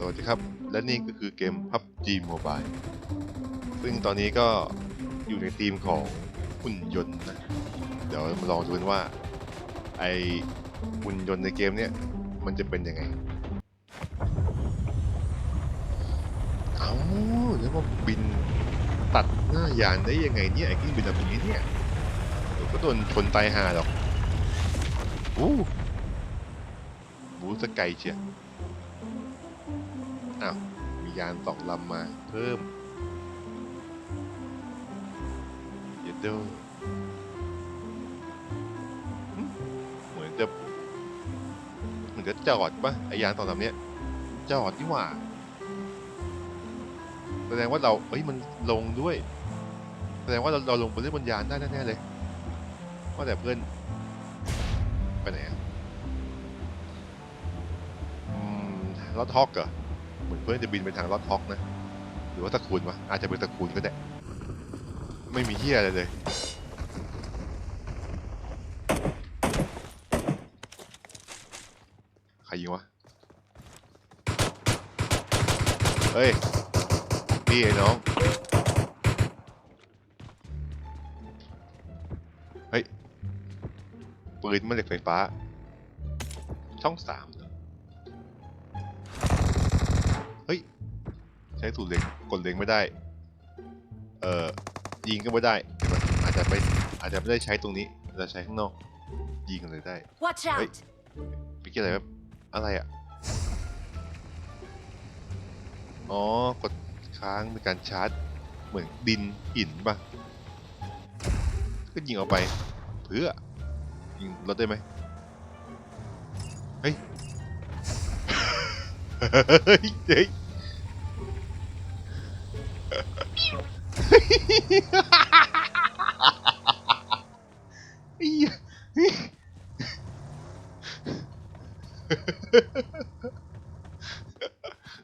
สวัสดีครับ และนี่ก็คือเกม PUBG Mobile ซึ่งตอนนี้ก็อยู่ในธีมของหุ่นยนต์นะ เดี๋ยวมาลองดูกันว่า ไอหุ่นยนต์ในเกมเนี้ยมันจะเป็นยังไง เอาแล้วมาบินตัดหน้ายานได้ยังไงเนี่ยไอ้กิ้งบินแบบนี้เนี่ยก็โดนชนตายหาหรอกอู้บูสไกเชีย อ้าวมียานสองลำมาเพิ่มเยดโดหึเหมือนจะเหมือนจะจอดปะไอยานสองลำเนี้ยจอดนี่หว่าแสดงว่าเราเอ้ยมันลงด้วย แสดงว่าเราเราลงไปเล่นบนยานได้แน่ๆเลยว่าแต่เพื่อนไปไหนอะอืมรถฮอกเหรอ เพื่อนจะบินไปทางลอดฮอกนะ หรือว่าตะคูนวะ อาจจะเป็นตะคูนก็ได้ ไม่มีเฮียอะไรเลยใครยิงวะ เฮ้ย พี่ไอ้น้อง เฮ้ย ปืนแม่เหล็กไฟฟ้า ช่องสาม ใช้สูตรเล็งกดเล็งไม่ได้ เอ่อยิงก็ไม่ได้เห็นไหมอาจจะไม่อาจจะไม่ได้ใช้ตรงนี้อาจจะใช้ข้างนอก ยิงกันเลยได้ Watch Hey. out! เมื่อกี้อะไรแบบอะไรอะ อ๋อ กดค้างเป็นการชาร์จ เหมือนดินหินป่ะก็ยิงออกไป เพื่อ ยิงรถได้ไหมเฮ้ย เฮ้ยเฮ้ย เหี้ย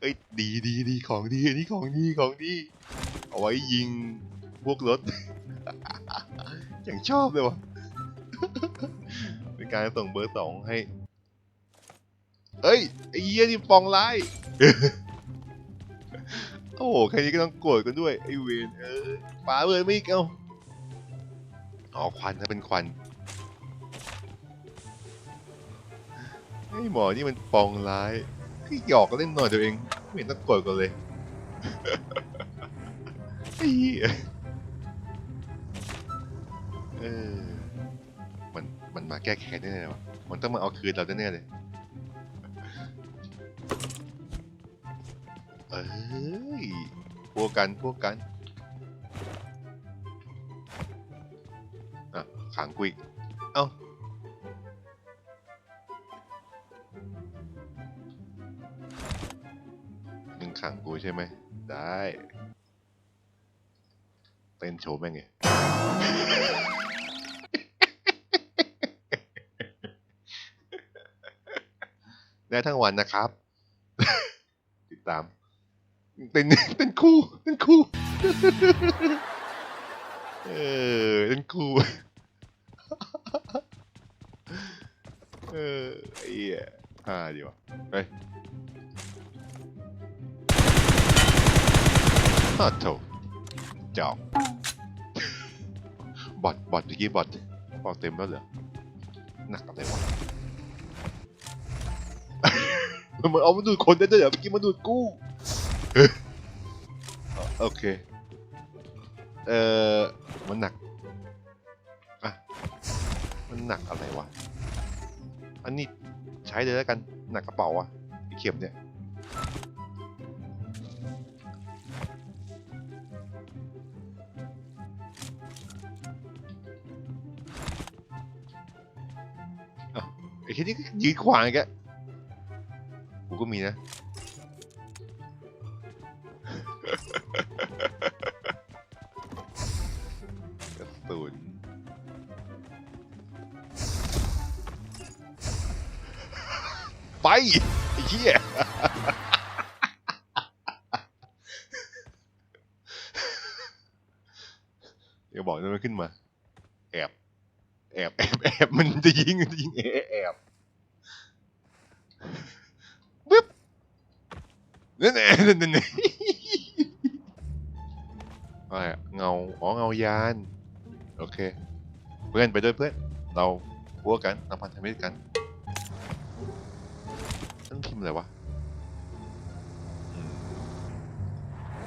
เอ้ยดีดีดีของดีนนี้ของดีของดีเอาไว้ยิงพวกรถ อย่างชอบเลยวะเป็นการส่งเบอร์สองให้ เอ้ยไอ้เหี้ยนี่ปองร้าย โอ้โหแค่นี้ก็ต้องโกรธกันด้วยไอ้เวนเออป๋าเลยไม่เอาอ๋อควันนะเป็นควันไอ้หมอนี่มันปองร้ายพี่หยอกเล่นหน่อยตัวเองไม่เห็นต้องโกรธกันเลยไอ้เหี้ยเออมันมันมาแก้แค้นแน่ๆวะมันต้องมาเอาคืนเราแน่ๆเลย อ้ยพวกกันพวกกันอะขังกุยเอ้ามึงขังกูใช่ไหม ได้เต้นโชว์แม่งไงได้ทั้งวันนะครับ ติดตาม เป็นเป็นคู่เป็นคู่เออเป็นคู่เออไอ้เหี้ยฮ่าดีวะไปฮ่าโถจอกบอทบอทเมื่อกี้บอทบอทเต็มแล้วเหรอหนักอะไรวะมันเอามาดูดคนได้ด้วยเหรอเมื่อกี้มาดูดกู้ โอเค เอ่อมันหนักอะมันหนักอะไรวะ อันนี้ใช้เลยแล้วกัน หนักกระเป๋าอะไอเข็มเนี่ยอ้าวไอ้แค่นี้ก็ยืนขวางอีกอะกูก็มีนะ ไปไอ้เหี้ยอย่าบอกนะมันขึ้นมา แอบแอบแอบแอบมันจะยิงมันจะยิงแอบแอบบึ๊บนั่นแน่นั่นแน่อะไรเงาอ๋อเงายาน โอเค เพื่อนไปด้วยเพื่อน เราพวกกันเราพันธมิตรกัน มพ์อะไรวะอืม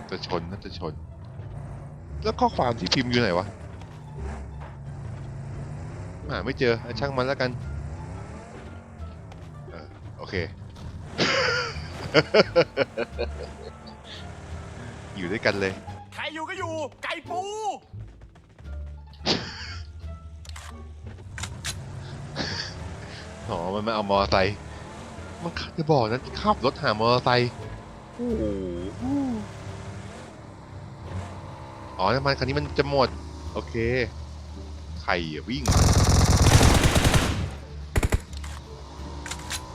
จะชนน่าจะชน แล้วข้อความที่พิมพ์อยู่ไหนวะหาไม่เจออะช่างมันแล้วกันเออโอเค อยู่ด้วยกันเลย ใครอยู่ก็อยู่ ไก่ปู อ๋อ มันมาเอามอเตอร์ไซค์ มันขับจะบอกนะขับรถหามอเตอร์ไซค์โอ้โหอ๋อน้ำมันคันนี้มันจะหมด โอเค ใครอะวิ่ง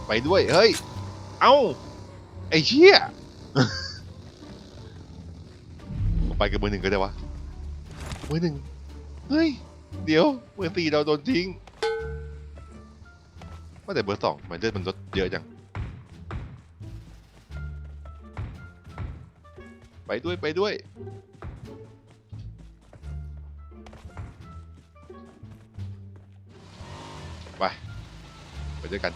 ไปด้วย เฮ้ย เอ้า ไอ้เชี่ยผมไปกับเบอร์หนึ่งก็ได้วะ เบอร์หนึ่ง เฮ้ย เดี๋ยว เบอร์สี่เราโดนทิ้งว่าแต่เบอร์สองทำไมันเลือดมันลดเยอะจัง ไปด้วยไปด้วย ไป ไปด้วยกัน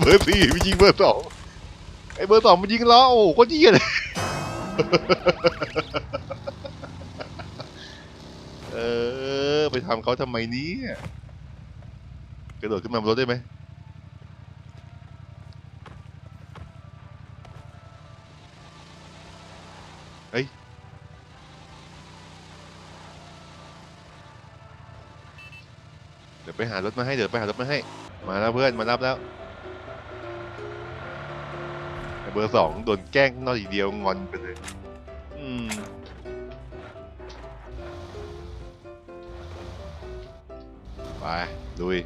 เบอร์สี่มันยิงเบอร์สองไอเบอร์สองมันยิงล้อโอ้โหโคตรเยี่ยเลยเออ ไปทำเขาทำไมเนี้ กระโดดขึ้นมาบนรถได้ไหมเฮ้ยเดี๋ยวไปหารถมาให้ เดี๋ยวไปหารถมาให้ มาแล้วเพื่อน มารับแล้วเบอร์สองโดนแกล้งนอกอีกเดียวงอนไปเลย อืมไปลุย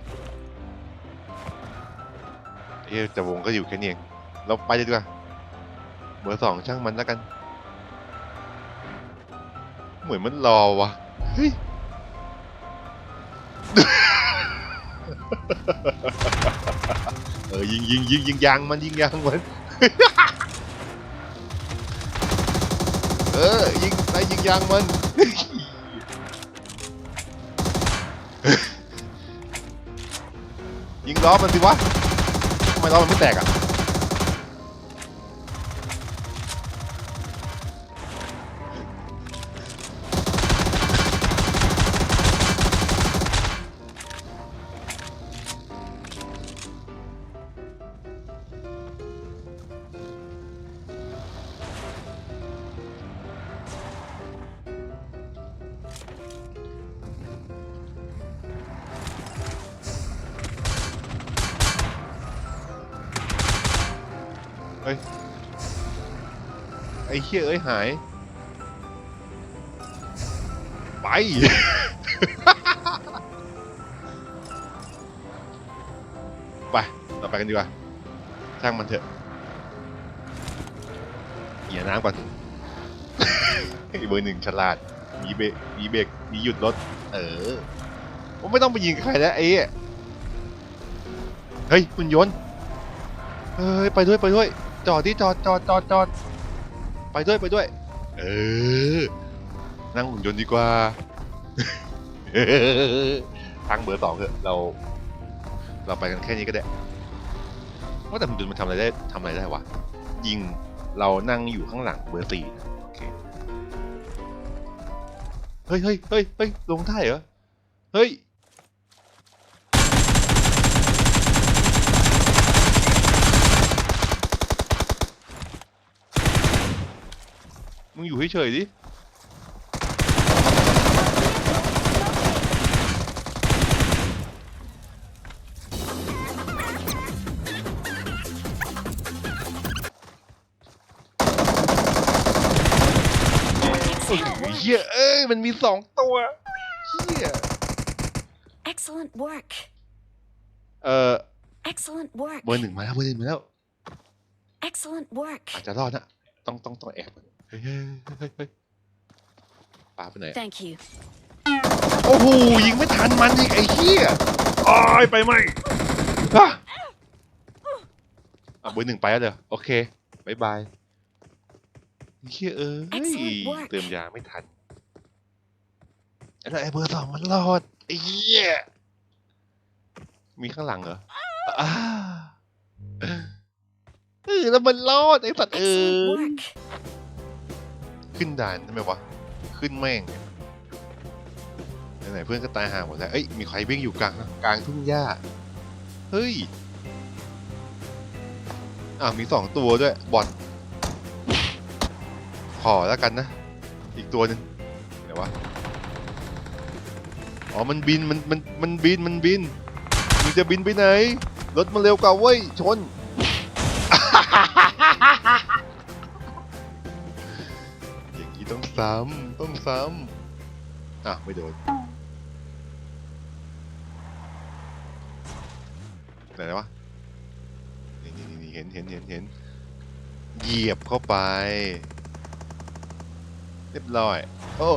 เอ้ยแต่วงก็อยู่แค่นี้เองเราไปเลยดีกว่าเบอร์สองช่างมันแล้วกัน เหมือนมันรอวะเฮ้ยเออยิงยิงยิงยิงยางมันยิงยางมัน เออยิงไปยิงยางมันยิงล้อมันสิวะ ทำไมล้อมันไม่แตกอะ ไอ้เหี้ยเอ้ยหาย ไป ไป เราไปกันดีกว่า ช่างมันเถอะเหยียน้ำก่อน ไอ้เบอร์หนึ่งฉลาด มีเบรกมีเบรกมีหยุดรถ เออผมไม่ต้องไปยิงใครแล้วไอ้เฮ้ยคุณยนเฮ้ย ไปด้วยไปด้วย จอดที่จอดจอดจอดจอด ไปด้วยไปด้วย เออ นั่งหุ่นยนต์ดีกว่า ทางเบอร์สองเถอะเรา เราไปกันแค่นี้ก็ได้ ว่าแต่หุ่นยนต์มันทำอะไรได้ทำอะไรได้วะ ยิงเรานั่งอยู่ข้างหลังเบอร์สี่โอเค เฮ้ยเฮ้ยเฮ้ยเฮ้ยลงได้เหรอ เฮ้ย มึงอยู่เฉยๆดิโอ้โหเหี้ยเอ้ยมันมีสองตัวเหี้ย Excellent work. เอ่อ Excellent work. เบอร์หนึ่งมาแล้วเบอร์หนึ่งมาแล้ว Excellent work. อาจจะรอดนะต้องต้องต้องแอบเฮ้ย เฮ้ยเฮ้ยเฮ้ยปาไปไหน Thank you. โอ้โหยิงไม่ทันมันอีกไอ้เหี้ยอ้ายไปไหมอะอะเบอร์หนึ่งไปแล้วเด้อโอเคบายบายเหี้ยเอ้ย Excellent work เติมยาไม่ทันแล้วไอ้เบอร์สองมันรอดไอ้เหี้ยมีข้างหลังเหรออ่าเออแล้วมันรอดไอ้สัตว์เอ Excellent อ work. ขึ้นด่านใช่ไหมวะ ขึ้นแม่งไหนเพื่อนก็ตายห่างหมดแล้ว เอ้ย มีใครวิ่งอยู่กลางกลางทุ่งหญ้า เฮ้ยอ่าวมีสองตัวด้วย บอทขอแล้วกันนะ อีกตัวหนึงเดี๋ยววะ อ๋อ มันบิน มัน มัน มันบิน มันบินมึงจะบินไปไหน รถมันเร็วกว่าเว้ย ชน ซ้ำต้องซ้ำอะไม่โดนไหนวะนี่นี่นี่เห็นเห็นเห็นเห็นเหยียบเข้าไป เรียบร้อย โอ้